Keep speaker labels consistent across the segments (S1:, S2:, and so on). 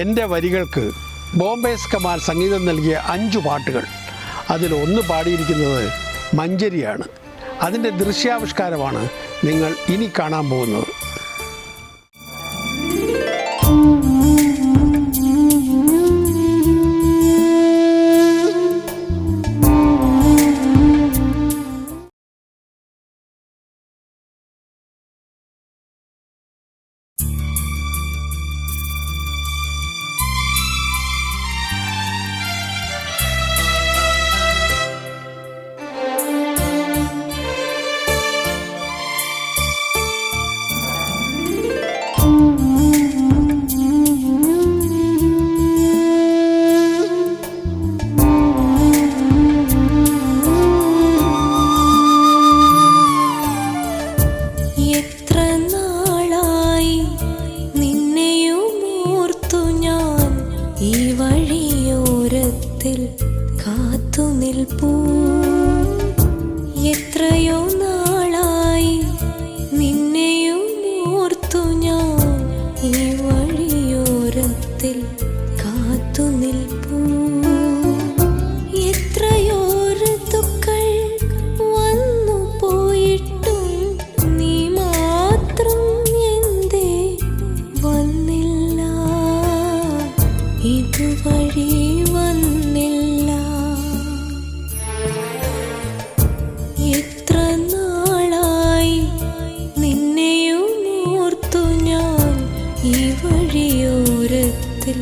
S1: എന്റെ വരികൾക്ക് ബോംബേസ് കമാൽ സംഗീതം നൽകിയ അഞ്ചു പാട്ടുകൾ. അതിൽ ഒന്ന് പാടിയിരിക്കുന്നത് മഞ്ചരിയാണ്. അതിന്റെ ദൃശ്യാവിഷ്കാരമാണ് നിങ്ങൾ ഇനി കാണാൻ പോകുന്നത്.
S2: ഈ വഴിയോരത്തിൽ കാത്തുനിൽപ്പൂ. എത്രയോ നമുക്ക് വഴി നിന്നെയും ഓർത്തു ഞാൻ ഈ വഴിയോരത്തിൽ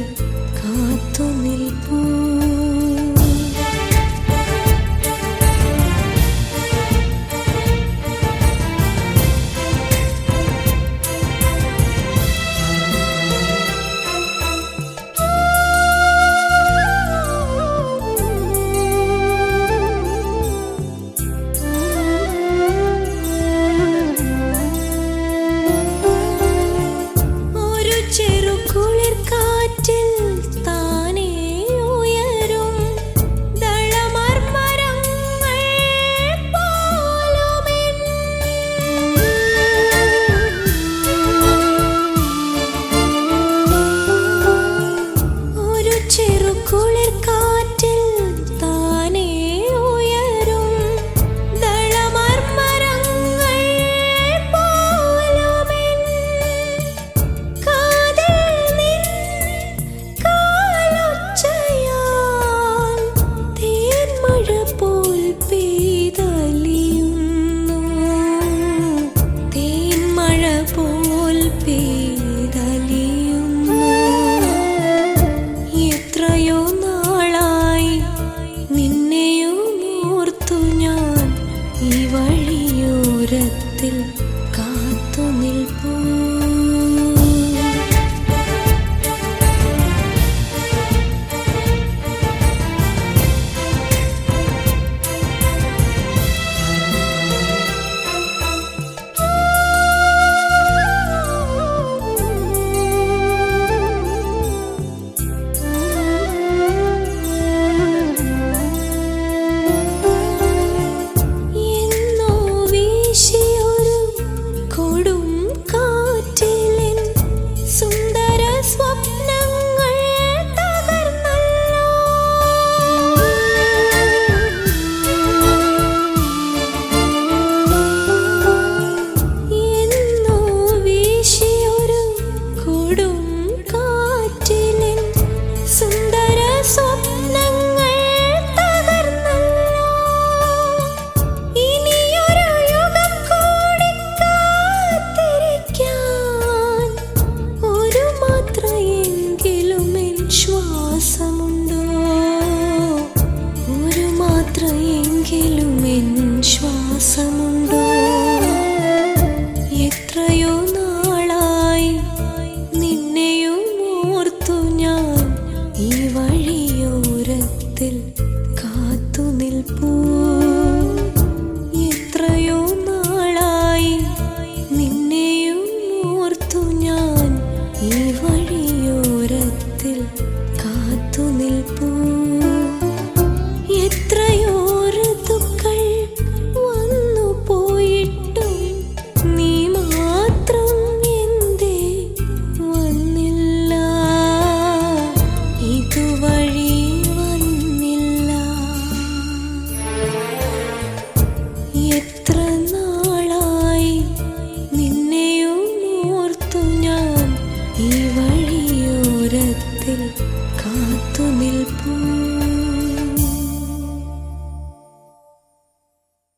S2: ശ്വാസമുണ്ട് ഈ വഴിയോരത്തിൽ കാത്തുനിൽപ്പൂ